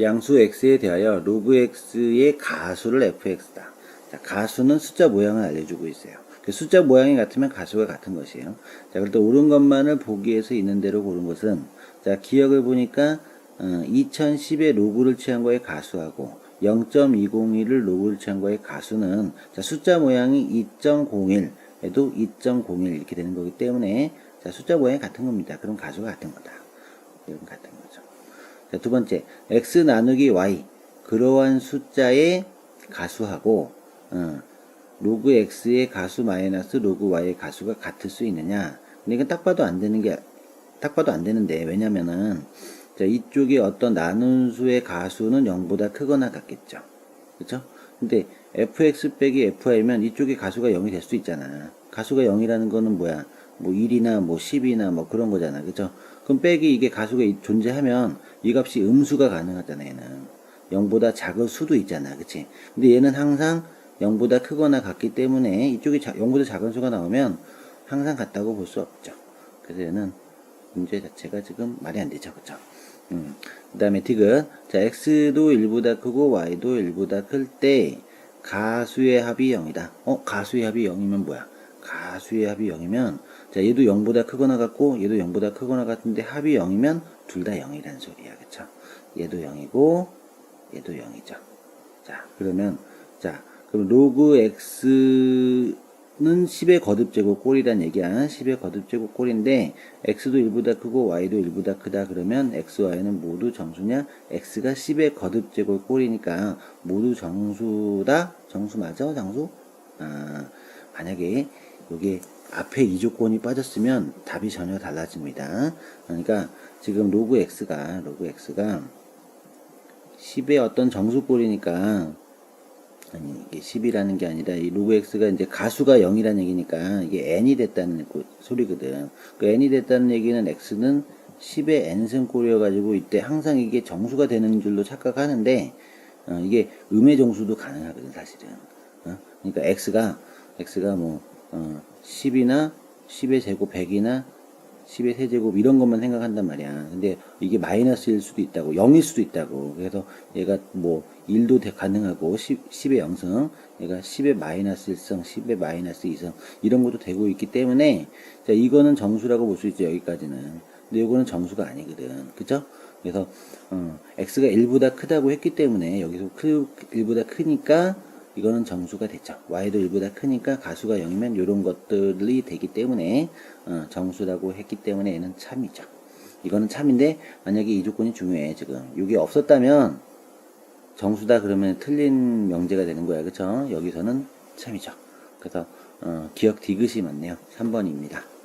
양수 x에 대하여 로그 x의 가수를 fx다. 자, 가수는 숫자 모양을 알려주고 있어요. 그 숫자 모양이 같으면 가수가 같은 것이에요. 자, 때 옳은 것만을 보기 위해서 있는 대로 고른 것은 자, 기억을 보니까 어, 2010의 로그를 취한 거의 가수하고 0.201을 로그를 취한 거의 가수는 자, 숫자 모양이 2.01에도 2.01 이렇게 되는 거기 때문에 자, 숫자 모양이 같은 겁니다. 그럼 가수가 같은 거다. 이건 같은 거죠. 자, 두 번째, x 나누기 y 그러한 숫자의 가수하고 어, 로그 x의 가수 마이너스 로그 y의 가수가 같을 수 있느냐? 근데 이건 딱 봐도 안 되는 게 딱 봐도 안 되는데 왜냐면은 자, 이쪽에 어떤 나눈 수의 가수는 0보다 크거나 같겠죠. 그렇죠? 근데 fx 빼기 fy면 이쪽에 가수가 0이 될 수 있잖아. 가수가 0이라는 거는 뭐야? 뭐 1이나 뭐 10이나 뭐 그런 거잖아. 그죠? 그럼 빼기 이게 가수가 이- 존재하면 이 값이 음수가 가능하잖아, 얘는. 0보다 작을 수도 있잖아. 그치? 근데 얘는 항상 0보다 크거나 같기 때문에 이쪽이 자, 0보다 작은 수가 나오면 항상 같다고 볼 수 없죠. 그래서 얘는 문제 자체가 지금 말이 안 되죠. 그쵸? 음. 그 다음에 디귿. 자, x도 1보다 크고 y도 1보다 클 때 가수의 합이 0이다. 어, 가수의 합이 0이면 뭐야? 가수의 합이 0이면 자, 얘도 0보다 크거나 같고 얘도 0보다 크거나 같은데 합이 0이면 둘 다 0이라는 소리야. 그쵸? 얘도 0이고 얘도 0이죠. 자, 그러면 자, 그럼 로그 x는 10의 거듭제곱 꼴이란 얘기야. 10의 거듭제곱 꼴인데 x도 1보다 크고 y도 1보다 크다 그러면 x, y는 모두 정수냐? x가 10의 거듭제곱 꼴이니까 모두 정수다? 정수 맞아? 정수? 아, 만약에 여기 앞에 이 조건이 빠졌으면 답이 전혀 달라집니다. 그러니까 지금 로그 x가 로그 x가 10의 어떤 정수꼴이니까 아니 이게 10이라는 게 아니라 이 로그 x가 이제 가수가 0이라는 얘기니까 이게 n이 됐다는 거- 소리거든. 그 n이 됐다는 얘기는 x는 10의 n승 꼴이어 가지고 이때 항상 이게 정수가 되는 줄로 착각하는데 어, 이게 음의 정수도 가능하거든 사실은. 어? 그러니까 x가 x가 뭐 어, 10이나 10의 제곱 100이나 10의 세제곱 이런 것만 생각한단 말이야. 근데 이게 마이너스일 수도 있다고, 0일 수도 있다고. 그래서 얘가 뭐 1도 대- 가능하고 10, 10의 0승, 얘가 10의 마이너스 1승, 10의 마이너스 2승 이런 것도 되고 있기 때문에 자, 이거는 정수라고 볼 수 있죠. 여기까지는. 근데 이거는 정수가 아니거든. 그죠? 그래서 어, x가 1보다 크다고 했기 때문에 여기서 크, 1보다 크니까 이거는 정수가 됐죠. y도 1보다 크니까 가수가 0이면 이런 것들이 되기 때문에 어, 정수라고 했기 때문에 얘는 참이죠. 이거는 참인데 만약에 이 조건이 중요해 지금. 이게 없었다면 정수다 그러면 틀린 명제가 되는 거야. 그쵸? 여기서는 참이죠. 그래서 어, 기억 디귿이 맞네요. 3번입니다